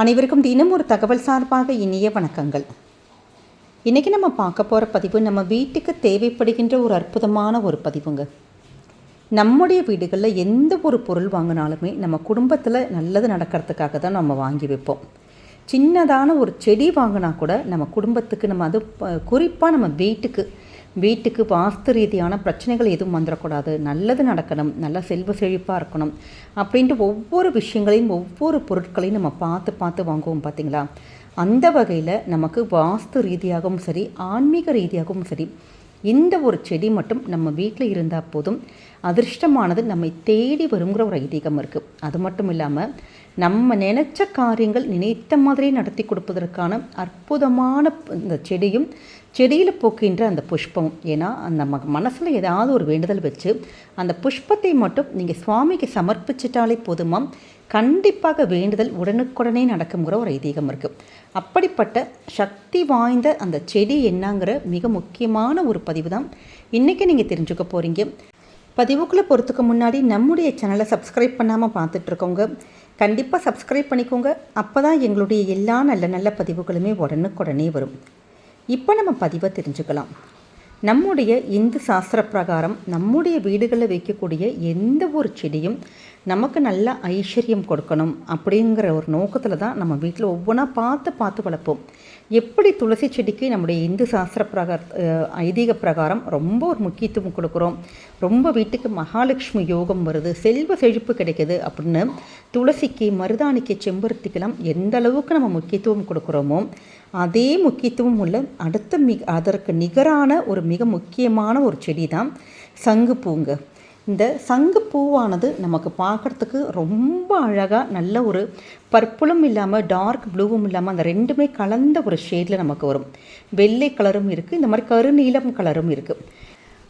அனைவருக்கும் தினம் ஒரு தகவல் சார்பாக இனிய வணக்கங்கள். இன்றைக்கி நம்ம பார்க்க போகிற பதிவு நம்ம வீட்டுக்கு தேவைப்படுகின்ற ஒரு அற்புதமான ஒரு பதிவுங்க. நம்முடைய வீடுகளில் எந்த ஒரு பொருள் வாங்கினாலுமே நம்ம குடும்பத்தில் நல்லது நடக்கிறதுக்காக தான் நம்ம வாங்கி வைப்போம். சின்னதான ஒரு செடி வாங்கினா கூட நம்ம குடும்பத்துக்கு நம்ம அது குறிப்பாக நம்ம வீட்டுக்கு வீட்டுக்கு வாஸ்து ரீதியான பிரச்சனைகள் எதுவும் வந்துடக்கூடாது. நல்லது நடக்கணும். நல்ல செல்வ செழிப்பாக இருக்கணும். அப்படின்ட்டு ஒவ்வொரு விஷயங்களையும் ஒவ்வொரு பொருட்களையும் நம்ம பார்த்து பார்த்து வாங்குவோம் பார்த்தீங்களா? அந்த வகையில் நமக்கு வாஸ்து ரீதியாகவும் சரி ஆன்மீக ரீதியாகவும் சரி இந்த ஒரு செடி மட்டும் நம்ம வீட்டில் இருந்தால் போதும். அதிர்ஷ்டமானது நம்மை தேடி வருங்கிற ஒரு ஐதீகம் இருக்குது அது மட்டும் இல்லாமல் நம்ம நினச்ச காரியங்கள் நினைத்த மாதிரி நடத்தி கொடுப்பதற்கான அற்புதமான இந்த செடியும் செடியில் பூக்கின்ற அந்த புஷ்பம். ஏன்னா அந்த ம மனசில் ஏதாவது ஒரு வேண்டுதல் வச்சு அந்த புஷ்பத்தை மட்டும் நீங்கள் சுவாமிக்கு சமர்ப்பிச்சிட்டாலே போதுமா? கண்டிப்பாக வேண்டுதல் உடனுக்குடனே நடக்குங்கிற ஒரு ஐதீகம் இருக்குது அப்படிப்பட்ட சக்தி வாய்ந்த அந்த செடி என்னங்கிற மிக முக்கியமான ஒரு பதிவு தான் இன்றைக்கி நீங்கள் தெரிஞ்சுக்க போகிறீங்க பதிவுக்குள்ளே போகிறதுக்கு முன்னாடி நம்முடைய சேனலை சப்ஸ்கிரைப் பண்ணாமல் பார்த்துட்ருக்கோங்க கண்டிப்பாக சப்ஸ்கிரைப் பண்ணிக்கோங்க. அப்போ தான் எங்களுடைய எல்லா நல்ல நல்ல பதிவுகளுமே உடனுக்குடனே வரும். இப்போ நம்ம பதிவை தெரிஞ்சுக்கலாம். நம்முடைய இந்து சாஸ்திர பிரகாரம் நம்முடைய வீடுகளில் வைக்கக்கூடிய எந்த ஒரு செடியும் நமக்கு நல்ல ஐஸ்வர்யம் கொடுக்கணும் அப்படிங்கிற ஒரு நோக்கத்தில் தான் நம்ம வீட்டில் ஒவ்வொன்றா பார்த்து பார்த்து வளர்ப்போம். எப்படி துளசி செடிக்கு நம்முடைய இந்து சாஸ்திர பிரகார ஐதீக பிரகாரம் ரொம்ப ஒரு முக்கியத்துவம் கொடுக்குறோம். ரொம்ப வீட்டுக்கு மகாலட்சுமி யோகம் வருது செல்வ செழிப்பு கிடைக்குது அப்படின்னு துளசிக்கு மருதாணிக்கு செம்பருத்திக்கெல்லாம் எந்த அளவுக்கு நம்ம முக்கியத்துவம் கொடுக்குறோமோ அதே முக்கியத்துவம் உள்ள அடுத்த மிக அதற்கு நிகரான ஒரு மிக முக்கியமான ஒரு செடி தான் சங்கு பூங்கு இந்த சங்கு பூவானது நமக்கு பார்க்குறதுக்கு ரொம்ப அழகாக நல்ல ஒரு பர்பிளும் இல்லாமல் டார்க் ப்ளூவும் இல்லாமல் அந்த ரெண்டுமே கலந்த ஒரு ஷேடில் நமக்கு வரும். வெள்ளை கலரும் இருக்குது இந்த மாதிரி கருநீலம் கலரும் இருக்குது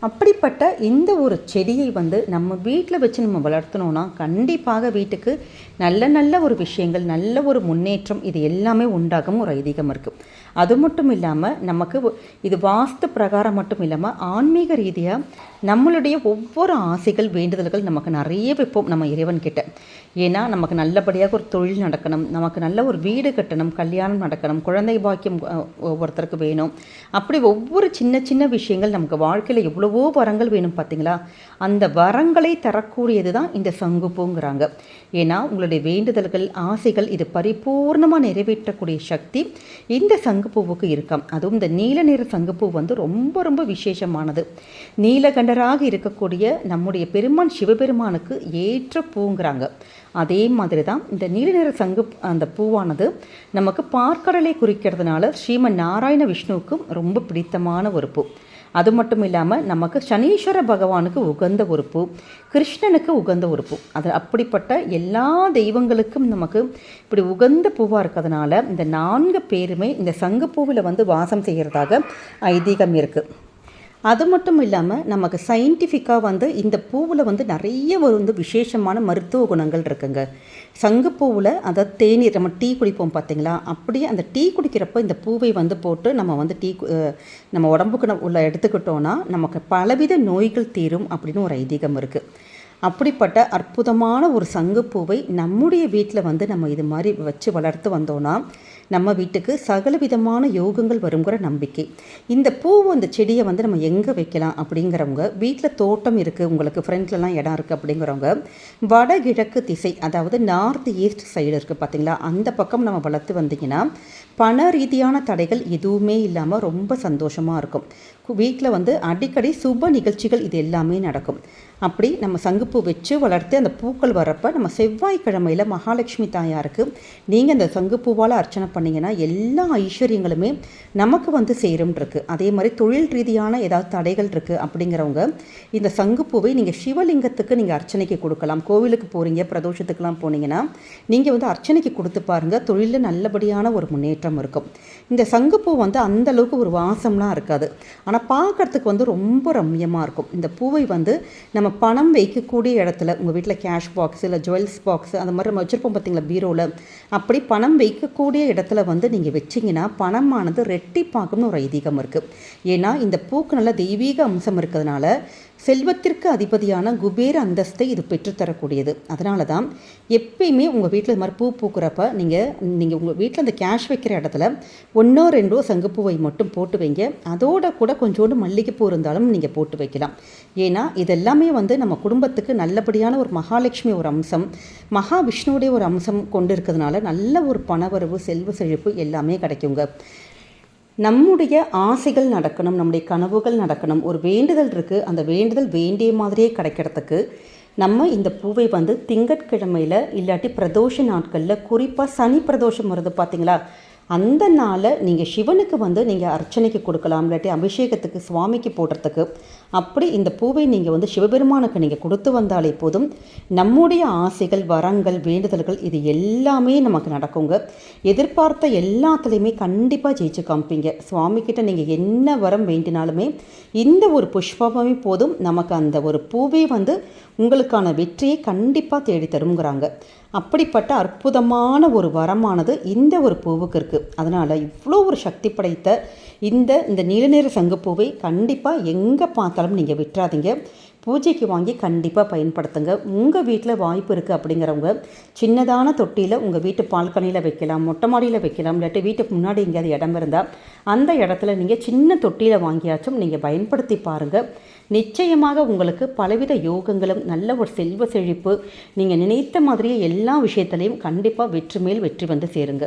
அப்படிப்பட்ட இந்த ஒரு செடியை வந்து நம்ம வீட்டில் வச்சு நம்ம வளர்த்தணும்னா கண்டிப்பாக வீட்டுக்கு நல்ல நல்ல ஒரு விஷயங்கள் நல்ல ஒரு முன்னேற்றம் இது எல்லாமே உண்டாகும் ஒரு ஐதீகம் இருக்குது அது மட்டும் இல்லாமல் நமக்கு இது வாஸ்து பிரகாரம் மட்டும் இல்லாமல் ஆன்மீக ரீதியாக நம்மளுடைய ஒவ்வொரு ஆசைகள் வேண்டுதல்கள் நமக்கு நிறைய வைப்போம் நம்ம இறைவன்கிட்ட ஏன்னா நமக்கு நல்லபடியாக ஒரு தொழில் நடக்கணும் நமக்கு நல்ல ஒரு வீடு கட்டணும் கல்யாணம் நடக்கணும் குழந்தை பாக்கியம் ஒவ்வொருத்தருக்கு வேணும். அப்படி ஒவ்வொரு சின்ன சின்ன விஷயங்கள் நமக்கு வாழ்க்கையில் எவ்வளோ எவ்வளவோ வரங்கள் வேணும் பார்த்தீங்களா அந்த வரங்களை தரக்கூடியது தான் இந்த சங்குப்பூங்கிறாங்க. ஏன்னா உங்களுடைய வேண்டுதல்கள் ஆசைகள் இது பரிபூர்ணமாக நிறைவேற்றக்கூடிய சக்தி இந்த சங்குப்பூவுக்கு இருக்காம். அதுவும் இந்த நீல நிற சங்குப்பூ வந்து ரொம்ப ரொம்ப விசேஷமானது. நீலகண்டராக இருக்கக்கூடிய நம்முடைய பெருமான் சிவபெருமானுக்கு ஏற்ற பூங்கிறாங்க. அதே மாதிரி தான் இந்த நீல நிற சங்கு அந்த பூவானது நமக்கு பார்க்கடலை குறிக்கிறதுனால ஸ்ரீமன் நாராயண விஷ்ணுவுக்கும் ரொம்ப பிடித்தமான ஒரு பூ. அது மட்டும் இல்லாமல் நமக்கு சனீஸ்வர பகவானுக்கு உகந்த ஒரு பூ கிருஷ்ணனுக்கு உகந்த ஒரு பூ. அது அப்படிப்பட்ட எல்லா தெய்வங்களுக்கும் நமக்கு இப்படி உகந்த பூவாக இருக்கிறதுனால இந்த நான்கு பேருமே இந்த சங்கப்பூவில் வந்து வாசம் செய்கிறதாக ஐதீகம் இருக்குது அது மட்டும் இல்லாமல் நமக்கு சயின்டிஃபிக்காக வந்து இந்த பூவில் வந்து நிறைய ஒரு வந்து விசேஷமான மருத்துவ குணங்கள் இருக்குங்க. சங்குப்பூவில் அதை தேநீர் நம்ம டீ குடிப்போம் பார்த்தீங்களா அப்படியே அந்த டீ குடிக்கிறப்ப இந்த பூவை வந்து போட்டு நம்ம வந்து டீ நம்ம உடம்புக்கு உள்ள எடுத்துக்கிட்டோன்னா நமக்கு பலவித நோய்கள் தீரும் அப்படின்னு ஒரு ஐதீகம் இருக்குது அப்படிப்பட்ட அற்புதமான ஒரு சங்குப்பூவை நம்முடைய வீட்டில் வந்து நம்ம இது மாதிரி வச்சு வளர்த்து வந்தோன்னா நம்ம வீட்டுக்கு சகல விதமான யோகங்கள் வருங்கிற நம்பிக்கை. இந்த பூ அந்த செடியை வந்து நம்ம எங்கே வைக்கலாம் அப்படிங்கிறவங்க வீட்டில் தோட்டம் இருக்குது உங்களுக்கு ஃப்ரெண்ட்லலாம் இடம் இருக்குது அப்படிங்கிறவங்க வடகிழக்கு திசை அதாவது நார்த் ஈஸ்ட் சைடு இருக்குது பார்த்திங்களா அந்த பக்கம் நம்ம வளர்த்து வந்தீங்கன்னா பண ரீதியான தடைகள் எதுவுமே இல்லாமல் ரொம்ப சந்தோஷமாக இருக்கும். வீட்டில் வந்து அடிக்கடி சுப நிகழ்ச்சிகள் இது எல்லாமே நடக்கும். அப்படி நம்ம சங்குப்பூ வச்சு வளர்த்து அந்த பூக்கள் வரப்போ நம்ம செவ்வாய்க்கிழமையில் மகாலட்சுமி தாயாருக்கு நீங்கள் அந்த சங்குப்பூவால் அர்ச்சனை பண்ணிங்கன்னா எல்லா ஐஸ்வர்யங்களுமே நமக்கு வந்து சேரும்ன்றிருக்கு. அதே மாதிரி தொழில் ரீதியான ஏதாவது தடைகள் இருக்குது அப்படிங்கிறவங்க இந்த சங்குப்பூவை நீங்கள் சிவலிங்கத்துக்கு நீங்கள் அர்ச்சனைக்கு கொடுக்கலாம். கோவிலுக்கு போகிறீங்க பிரதோஷத்துக்கெலாம் போனீங்கன்னா நீங்கள் வந்து அர்ச்சனைக்கு கொடுத்து பாருங்கள் தொழிலில் நல்லபடியான ஒரு முன்னேற்றம் இருக்கும். இந்த சங்குப்பூ வந்து அந்தளவுக்கு ஒரு வாசம்லாம் இருக்காது. ஆனால் பார்க்குறதுக்கு வந்து ரொம்ப ரம்யமாக இருக்கும். இந்த பூவை வந்து நம்ம பணம் வைக்கக்கூடிய இடத்துல உங்கள் வீட்டில் கேஷ் பாக்ஸ் இல்லை ஜுவல்ஸ் பாக்ஸ் அந்த மாதிரி நம்ம வச்சுருப்போம் பார்த்தீங்களா பீரோவில் அப்படி பணம் வைக்கக்கூடிய இடத்துல வந்து நீங்கள் வச்சிங்கன்னா பணமானது ரெட்டிப்பாக்கும்னு ஒரு ஐதீகம் இருக்குது ஏன்னா இந்த பூக்கு நல்ல தெய்வீக அம்சம் இருக்கிறதுனால செல்வத்திற்கு அதிபதியான குபேர அந்தஸ்தை இது பெற்றுத்தரக்கூடியது அதனால தான் எப்பயுமே உங்கள் வீட்டில் இது மாதிரி பூ பூக்கிறப்ப நீங்கள் நீங்கள் உங்கள் வீட்டில் அந்த கேஷ் வைக்கிற இடத்துல ஒன்றோ ரெண்டோ சங்குப்பூவை மட்டும் போட்டு வைங்க. அதோட கூட கொஞ்சோண்டு மல்லிகைப்பூ இருந்தாலும் நீங்கள் போட்டு வைக்கலாம். ஏன்னா இதெல்லாமே வந்து நம்ம குடும்பத்துக்கு நல்லபடியான ஒரு மகாலட்சுமி ஒரு அம்சம் மகாவிஷ்ணுவுடைய ஒரு அம்சம் கொண்டு இருக்கிறதுனால நல்ல ஒரு பணவரவு செல்வ செழிப்பு எல்லாமே கிடைக்குங்க. நம்முடைய ஆசைகள் நடக்கணும் நம்முடைய கனவுகள் நடக்கணும். ஒரு வேண்டுதல் இருக்குது அந்த வேண்டுதல் வேண்டிய மாதிரியே கிடைக்கிறதுக்கு நம்ம இந்த பூவை வந்து திங்கட்கிழமையில் இல்லாட்டி பிரதோஷ நாட்களில் குறிப்பாக சனி பிரதோஷம் வருது பார்த்தீங்களா அந்த நாளை நீங்கள் சிவனுக்கு வந்து நீங்கள் அர்ச்சனைக்கு கொடுக்கலாம் இல்லாட்டி அபிஷேகத்துக்கு சுவாமிக்கு போடுறதுக்கு. அப்படி இந்த பூவை நீங்கள் வந்து சிவபெருமானுக்கு நீங்கள் கொடுத்து வந்தாலே போதும். நம்முடைய ஆசைகள் வரங்கள் வேண்டுதல்கள் இது எல்லாமே நமக்கு நடக்குங்க. எதிர்பார்த்த எல்லாத்துலேயுமே கண்டிப்பாக ஜெயிச்சு காமிப்பீங்க. சுவாமிக்கிட்ட நீங்கள் என்ன வரம் வேண்டினாலுமே இந்த ஒரு புஷ்பமே போதும். நமக்கு அந்த ஒரு பூவே வந்து உங்களுக்கான வெற்றியை கண்டிப்பாக தேடி தருங்கிறாங்க அப்படிப்பட்ட அற்புதமான ஒரு வரமானது இந்த ஒரு பூவுக்கு இருக்குது இருக்குது அதனால் இவ்வளோ ஒரு சக்தி படைத்த இந்த இந்த நீலநீர சங்குப்பூவை கண்டிப்பாக எங்கே பார்த்தாலும் நீங்கள் விட்டுறாதீங்க. பூஜைக்கு வாங்கி கண்டிப்பாக பயன்படுத்துங்க. உங்கள் வீட்டில் வாய்ப்பு இருக்குது அப்படிங்கிறவங்க சின்னதான தொட்டியில் உங்கள் வீட்டு பால்கனியில் வைக்கலாம் மொட்டை மாடியில் வைக்கலாம் இல்லாட்டி வீட்டுக்கு முன்னாடி எங்கேயாவது இடம் இருந்தால் அந்த இடத்துல நீங்கள் சின்ன தொட்டியில் வாங்கியாச்சும் நீங்கள் பயன்படுத்தி பாருங்கள் நிச்சயமாக உங்களுக்கு பலவித யோகங்களும் நல்ல ஒரு செல்வ செழிப்பு நீங்கள் நினைத்த மாதிரியே எல்லா விஷயத்துலையும் கண்டிப்பாக வெற்றி மேல் வெற்றி வந்து சேருங்க.